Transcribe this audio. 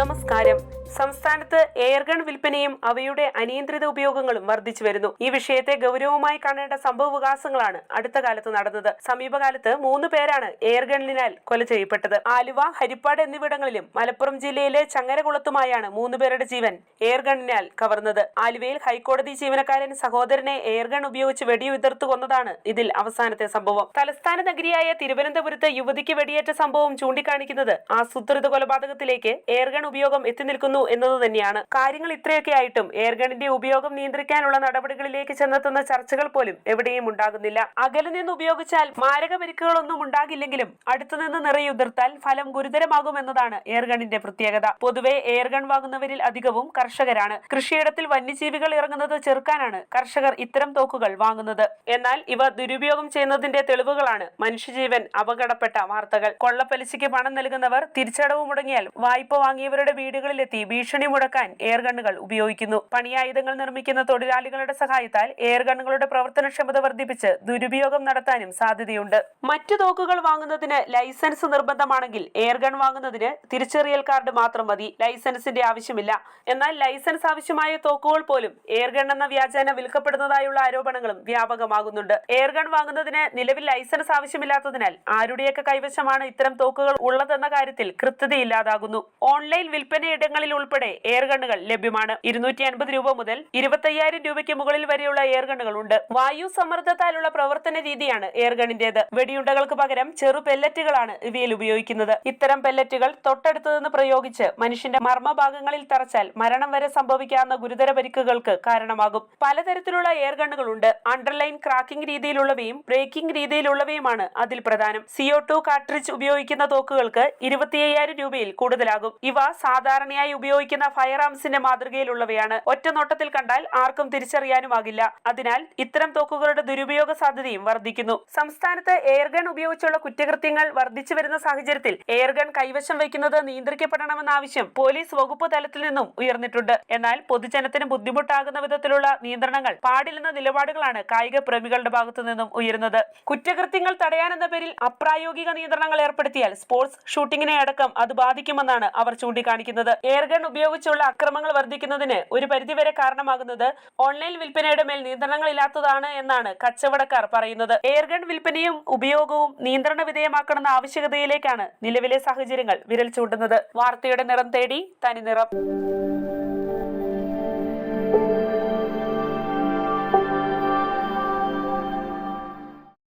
നമസ്കാരം. എയർഗൺ വിൽപ്പനയും അവയുടെ അനിയന്ത്രിത ഉപയോഗങ്ങളും വർദ്ധിച്ചു വരുന്നു. ഈ വിഷയത്തെ ഗൗരവമായി കാണേണ്ട സംഭവ വികാസങ്ങളാണ് അടുത്ത കാലത്ത് നടന്നത്. സമീപകാലത്ത് മൂന്ന് പേരാണ് എയർഗണ്ണിനാൽ കൊല ചെയ്യപ്പെട്ടത്. ആലുവ ഹരിപ്പാട് എന്നിവിടങ്ങളിലും മലപ്പുറം ജില്ലയിലെ ചങ്ങരകുളത്തുമായാണ് മൂന്ന് പേരുടെ ജീവൻ എയർഗണ്ണിനാൽ കവർന്നത്. ആലുവയിൽ ഹൈക്കോടതി ജീവനക്കാരൻ സഹോദരനെ എയർഗൺ ഉപയോഗിച്ച് വെടിയുതിർത്തു കൊന്നതാണ് ഇതിൽ അവസാനത്തെ സംഭവം. തലസ്ഥാന നഗരിയായ തിരുവനന്തപുരത്ത് യുവതിക്ക് വെടിയേറ്റ സംഭവം ചൂണ്ടിക്കാണിക്കുന്നത് ആസൂത്രിത കൊലപാതകത്തിലേക്ക് എയർഗൺ ഉപയോഗം എത്തി നിൽക്കുന്നു എന്നത് തന്നെയാണ്. കാര്യങ്ങൾ ഇത്രയൊക്കെ ആയിട്ടും എയർഗണിന്റെ ഉപയോഗം നിയന്ത്രിക്കാനുള്ള നടപടികളിലേക്ക് ചെന്നെത്തുന്ന ചർച്ചകൾ പോലും എവിടെയും ഉണ്ടാകുന്നില്ല. അകലെ നിന്ന് ഉപയോഗിച്ചാൽ മാരക പരിക്കുകളൊന്നും ഉണ്ടാകില്ലെങ്കിലും അടുത്തുനിന്ന് നിറയുതിർത്താൽ ഫലം ഗുരുതരമാകുമെന്നതാണ് എയർഗണിന്റെ പ്രത്യേകത. പൊതുവെ എയർഗൺ വാങ്ങുന്നവരിൽ അധികവും കർഷകരാണ്. കൃഷിയിടത്തിൽ വന്യജീവികൾ ഇറങ്ങുന്നത് ചെറുക്കാനാണ് കർഷകർ ഇത്തരം തോക്കുകൾ വാങ്ങുന്നത്. എന്നാൽ ഇവ ദുരുപയോഗം ചെയ്യുന്നതിന്റെ തെളിവുകളാണ് മനുഷ്യജീവൻ അപകടപ്പെട്ട വാർത്തകൾ. കൊള്ളപ്പലിശയ്ക്ക് പണം നൽകുന്നവർ തിരിച്ചടവ് മുടങ്ങിയാൽ വായ്പ വാങ്ങിയവരുടെ വീടുകളിലെത്തി ഭീഷണി മുടക്കാൻ എയർ ഗണ്ണുകൾ ഉപയോഗിക്കുന്നു. പണിയായുധങ്ങൾ നിർമ്മിക്കുന്ന തൊഴിലാളികളുടെ സഹായത്താൽ എയർ ഗണ്ണുകളുടെ പ്രവർത്തനക്ഷമത വർദ്ധിപ്പിച്ച് ദുരുപയോഗം നടത്താനും സാധ്യതയുണ്ട്. മറ്റു തോക്കുകൾ വാങ്ങുന്നതിന് ലൈസൻസ് നിർബന്ധമാണെങ്കിൽ എയർ ഗൺ വാങ്ങുന്നതിന് തിരിച്ചറിയൽ കാർഡ് മാത്രം മതി. ലൈസൻസിന്റെ ആവശ്യമില്ല. എന്നാൽ ലൈസൻസ് ആവശ്യമായ തോക്കുകൾ പോലും എയർ ഗൺ എന്ന വ്യാജേന വിൽക്കപ്പെടുന്നതായുള്ള ആരോപണങ്ങളും വ്യാപകമാകുന്നുണ്ട്. എയർ ഗൺ വാങ്ങുന്നതിന് നിലവിൽ ലൈസൻസ് ആവശ്യമില്ലാത്തതിനാൽ ആരുടെയൊക്കെ കൈവശമാണ് ഇത്തരം തോക്കുകൾ ഉള്ളതെന്ന കാര്യത്തിൽ കൃത്യതയില്ലാതാകുന്നു. ഓൺലൈൻ വിൽപ്പനയിടങ്ങളിൽ ഉൾപ്പെടെ എയർ ഗണ്ണുകൾ ലഭ്യമാണ്. ഇരുന്നൂറ്റി അൻപത് രൂപ മുതൽ ഇരുപത്തയ്യായിരം രൂപയ്ക്ക് മുകളിൽ വരെയുള്ള എയർ ഉണ്ട് വായു സമ്മർദ്ദത്താലുള്ള പ്രവർത്തന രീതിയാണ് എയർ ഗണ്ണിന്റേത് വെടിയുണ്ടകൾക്ക് പകരം ചെറു പെല്ലറ്റുകളാണ് ഇവയിൽ ഉപയോഗിക്കുന്നത്. ഇത്തരം പെല്ലറ്റുകൾ തൊട്ടടുത്തു നിന്ന് പ്രയോഗിച്ച് മനുഷ്യന്റെ മർമ്മഭാഗങ്ങളിൽ തറച്ചാൽ മരണം വരെ സംഭവിക്കാവുന്ന ഗുരുതര പരിക്കുകൾക്ക് കാരണമാകും. പലതരത്തിലുള്ള എയർ ഗണ്ണുകളുണ്ട് അണ്ടർലൈൻ ക്രാക്കിംഗ് രീതിയിലുള്ളവയും ബ്രേക്കിംഗ് രീതിയിലുള്ളവയുമാണ് അതിൽ പ്രധാനം. സിഒ ടു കാർട്രിഡ്ജ് ഉപയോഗിക്കുന്ന തോക്കുകൾക്ക് ഇരുപത്തിയ്യായിരം രൂപയിൽ കൂടുതലാകും. ഇവ സാധാരണയായി ഉപയോഗിക്കുന്ന ഫയർ ആംസിന്റെ മാതൃകയിലുള്ളവയാണ്. ഒറ്റ നോട്ടത്തിൽ കണ്ടാൽ ആർക്കും തിരിച്ചറിയാനുമാകില്ല. അതിനാൽ ഇത്തരം തോക്കുകളുടെ ദുരുപയോഗ സാധ്യതയും വർദ്ധിക്കുന്നു. സംസ്ഥാനത്ത് എയർഗൺ ഉപയോഗിച്ചുള്ള കുറ്റകൃത്യങ്ങൾ വർദ്ധിച്ചു വരുന്ന സാഹചര്യത്തിൽ എയർഗൺ കൈവശം വയ്ക്കുന്നത് നിയന്ത്രിക്കപ്പെടണമെന്ന ആവശ്യം പോലീസ് വകുപ്പ് തലത്തിൽ നിന്നും ഉയർന്നിട്ടുണ്ട്. എന്നാൽ പൊതുജനത്തിന് ബുദ്ധിമുട്ടാകുന്ന വിധത്തിലുള്ള നിയന്ത്രണങ്ങൾ പാടില്ലെന്ന നിലപാടുകളാണ് കായിക പ്രേമികളുടെ ഭാഗത്തു നിന്നും ഉയരുന്നത്. കുറ്റകൃത്യങ്ങൾ തടയാനെന്ന പേരിൽ അപ്രായോഗിക നിയന്ത്രണങ്ങൾ ഏർപ്പെടുത്തിയാൽ സ്പോർട്സ് ഷൂട്ടിങ്ങിനെ അടക്കം അത് ബാധിക്കുമെന്നാണ് അവർ ചൂണ്ടിക്കാണിക്കുന്നത്. എയർഗൺ ഉപയോഗിച്ചുള്ള അക്രമങ്ങൾ വർദ്ധിക്കുന്നതിന് ഒരു പരിധിവരെ കാരണമാകുന്നത് ഓൺലൈൻ വിൽപ്പനയുടെ മേൽ നിയന്ത്രണങ്ങളില്ലാത്തതാണ് എന്നാണ് കച്ചവടക്കാർ പറയുന്നത്. എയർഗൺ വിൽപ്പനയും ഉപയോഗവും നിയന്ത്രണ വിധേയമാക്കണമെന്ന ആവശ്യകതയിലേക്കാണ് നിലവിലെ സാഹചര്യങ്ങൾ വിരൽ ചൂണ്ടുന്നത്. വാർത്തയുടെ നിറം തേടി തനി നിറം.